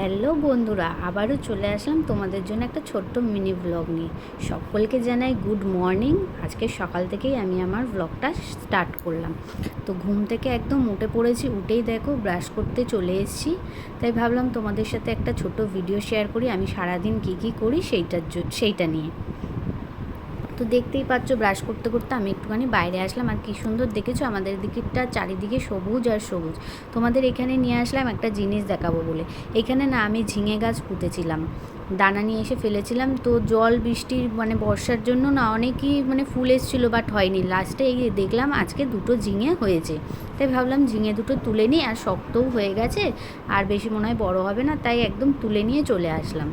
Hello বন্ধুরা, আবারও চলে আসলাম তোমাদের জন্য একটা ছোট্ট মিনি ব্লগ নিয়ে। সকলকে জানাই গুড মর্নিং আজকে সকাল থেকেই আমি আমার ব্লগটা স্টার্ট করলাম। তো ঘুম থেকে একদম উঠে পড়েছি, উঠেই দেখো ব্রাশ করতে চলে এসেছি। তাই ভাবলাম তোমাদের সাথে একটা ছোট ভিডিও শেয়ার করি। আমি সারাদিন কী কী করি সেইটার জন্য সেইটা নিয়ে। তো দেখতেই পাচ্ছ ব্রাশ করতে করতে আমি একটুখানি বাইরে আসলাম। আর কি সুন্দর দেখেছ, আমাদের দিকটা চারিদিকে সবুজ আর সবুজ। তোমাদের এখানে নিয়ে আসলাম একটা জিনিস দেখাবো বলে। এখানে না আমি ঝিঙে গাছ পুঁতেছিলাম। দানা নিয়ে এসে ফেলেছিলাম। তো জল বৃষ্টির মানে বর্ষার জন্য না অনেকই মানে ফুল এসেছিল বাট হয়নি। লাস্টে দেখলাম আজকে দুটো ঝিঙে হয়েছে। তাই ভাবলাম ঝিঙে দুটো তুলে নিই, আর শক্তও হয়ে গেছে। আর বেশি মনে হয় বড় হবে না, তাই একদম তুলে নিয়ে চলে আসলাম।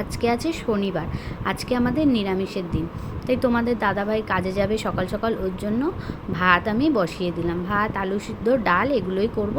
আজকে আছে শনিবার, আজকে আমাদের নিরামিষের দিন। তাই তোমাদের দাদাভাই কাজে যাবে সকাল সকাল, ওর জন্য ভাত আমি বসিয়ে দিলাম। ভাত, আলু সিদ্ধ, ডাল, এগুলোই করব।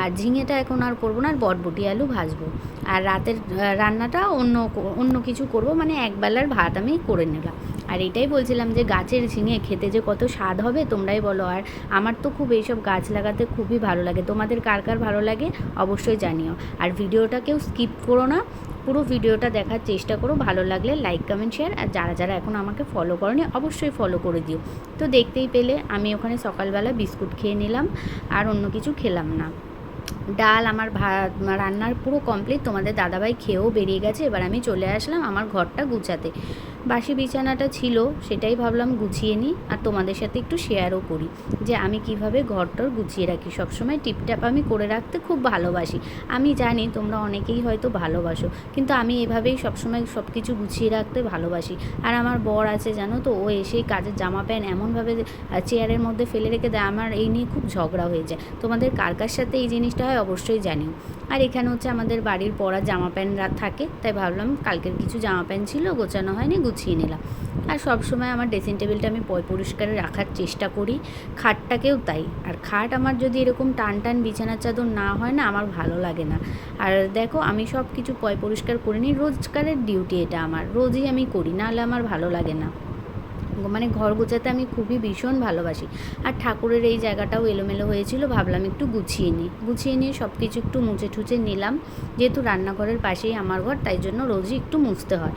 আর ঝিঙেটা এখন আর করব না, আর বটবটি আলু ভাজবো। আর রাতের রান্নাটা অন্য অন্য কিছু করব মানে একবেলার ভাত আমি করে নিলাম। আর এটাই বলছিলাম যে গাছের ঝিঙে খেতে যে কত স্বাদ হবে, তোমরাই বলো। আর আমার তো খুব এইসব গাছ লাগাতে খুবই ভালো লাগে। তোমাদের কার কার ভালো লাগে অবশ্যই জানিও। আর ভিডিওটা কেউ স্কিপ করো না পুরো ভিডিওটা দেখার চেষ্টা করো। ভালো লাগলে লাইক কমেন্ট শেয়ার আর যারা যারা এখন আমাকে ফলো করেনি অবশ্যই ফলো করে দিও। তো দেখতেই পেলে আমি ওখানে সকালবেলা বিস্কুট খেয়ে নিলাম আর অন্য কিছু খেলাম না। ডাল আমার ভাত রান্নার পুরো কমপ্লিট তোমাদের দাদাভাই খেয়েও বেরিয়ে গেছে। এবার আমি চলে আসলাম আমার ঘরটা গুছাতে। বাসি বিছানাটা ছিল, সেটাই ভাবলাম গুছিয়ে নিই আর তোমাদের সাথে একটু শেয়ারও করি যে আমি কীভাবে ঘরটর গুছিয়ে রাখি। সবসময় টিপটাপ আমি করে রাখতে খুব ভালোবাসি। আমি জানি তোমরা অনেকেই হয়তো ভালোবাসো, কিন্তু আমি এভাবেই সবসময় সব কিছু গুছিয়ে রাখতে ভালোবাসি। আর আমার বর আছে, জানো তো, ও এসেই কাজের জামা প্যান্ট এমনভাবে চেয়ারের মধ্যে ফেলে রেখে দেয়। আমার এই নিয়ে খুব ঝগড়া হয়ে যায়। তোমাদের কার কার সাথে এই জিনিসটা হয় অবশ্যই জানিও। আর এখানে হচ্ছে আমাদের বাড়ির পরা জামা প্যান্ট থাকে, তাই ভাবলাম কালকের কিছু জামা প্যান্ট ছিল, গোছানো হয়নি, গুছিয়ে নিলাম। আর সব সময় আমার ড্রেসিং টেবিলটা আমি পয় পরিষ্কারে রাখার চেষ্টা করি, খাটটাকেও তাই। আর খাট আমার যদি এরকম টান টান বিছানার চাদর না হয় না, আমার ভালো লাগে না। আর দেখো, আমি সব কিছু পয় পরিষ্কার করে নিই, রোজকারের ডিউটি এটা আমার, রোজই আমি করি, নাহলে আমার ভালো লাগে না। মানে ঘর গোছাতে আমি খুবই ভীষণ ভালোবাসি। আর ঠাকুরের এই জায়গাটাও এলোমেলো হয়েছিল, ভাবলাম একটু গুছিয়ে নিই। গুছিয়ে নিয়ে সব কিছু একটু মুছে ঠুচে নিলাম। যেহেতু রান্নাঘরের পাশেই আমার ঘর, তাই জন্য রোজই একটু মুছতে হয়।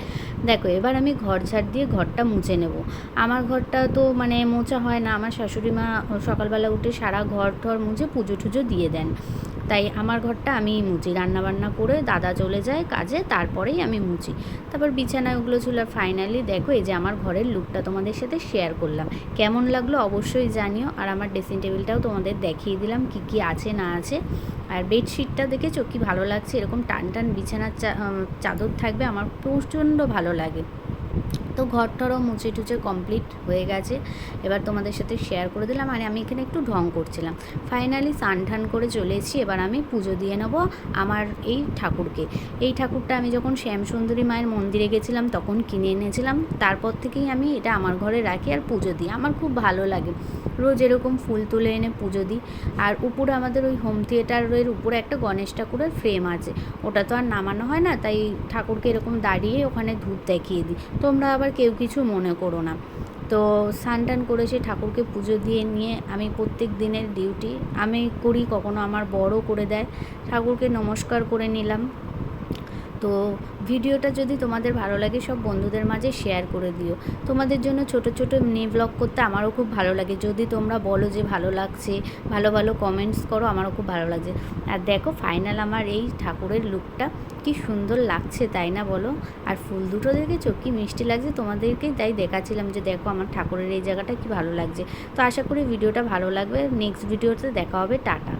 দেখো, এবার আমি ঘর ঝাড় দিয়ে ঘরটা মুছে নেব। আমার ঘরটা তো মানে মোছা হয় না। আমার শাশুড়ি মা সকালবেলা উঠে সারা ঘর ঠর মুছে পুজো টুজো দিয়ে দেন। তাই আমার ঘরটা আমিই মুছি রান্নাবান্না করে দাদা চলে যায় কাজে, তারপরেই আমি মুছি তারপর বিছানায় ওগুলো ছিল ফাইনালি দেখো এই যে আমার ঘরের লুকটা তোমাদের সাথে শেয়ার করলাম। কেমন লাগল অবশ্যই জানিও, আর আমার ড্রেসিং টেবিলটাও তোমাদের দেখিয়ে দিলাম কি কি আছে, না আছে। আর বেডশিটটা দেখেছ? কি ভালো লাগছে? এরকম টান টান বিছানার চাদর থাকবে, আমার প্রচণ্ড ভালো লাগে। তো ঘরটারও মুছে টুচে কমপ্লিট হয়ে গেছে। এবার তোমাদের সাথে শেয়ার করে দিলাম আর আমি এখানে একটু ঢং করছিলাম। ফাইনালি স্নান ঠান করে চলে এসেছি। এবার আমি পুজো দিয়ে নেব আমার এই ঠাকুরকে। এই ঠাকুরটা আমি যখন শ্যামসুন্দরী মায়ের মন্দিরে গেছিলাম, তখন কিনে এনেছিলাম। তারপর থেকেই আমি এটা আমার ঘরে রাখি আর পুজো দিই। আমার খুব ভালো লাগে। রোজ এরকম ফুল তুলে এনে পুজো দিই। আর উপরে আমাদের ওই হোম থিয়েটারের উপরে একটা গণেশ ঠাকুরের ফ্রেম আছে। ওটা তো আর নামানো হয় না, তাই ঠাকুরকে এরকম দাঁড়িয়ে ওখানে ধূপ দেখিয়ে দিই। তোমরা আবার কেউ কিছু মনে করো না। তো স্নান টান করে সে ঠাকুরকে পুজো দিয়ে নিয়ে আমি প্রত্যেক দিনের ডিউটি আমি করি, কখনো আমার বড় করে দেয়। ঠাকুরকে নমস্কার করে নিলাম। তো ভিডিওটা যদি তোমাদের ভালো লাগে, সব বন্ধুদের মাঝে শেয়ার করে দিও। তোমাদের জন্য ছোট ছোট মিনি ব্লগ করতে আমারও খুব ভালো লাগে। যদি তোমরা বলো যে ভালো লাগছে, ভালো ভালো কমেন্টস করো, আমারও খুব ভালো লাগছে। আর দেখো ফাইনাল আমার এই ঠাকুরের লুকটা কি সুন্দর লাগছে, তাই না বলো? আর ফুল দুটো দেখেছ? কি মিষ্টি লাগছে তোমাদেরকে তাই দেখাচ্ছিলাম যে দেখো আমার ঠাকুরের এই জায়গাটা কি ভালো লাগছে। তো আশা করি ভিডিওটা ভালো লাগবে। নেক্সট ভিডিওতে দেখা হবে। টাটা।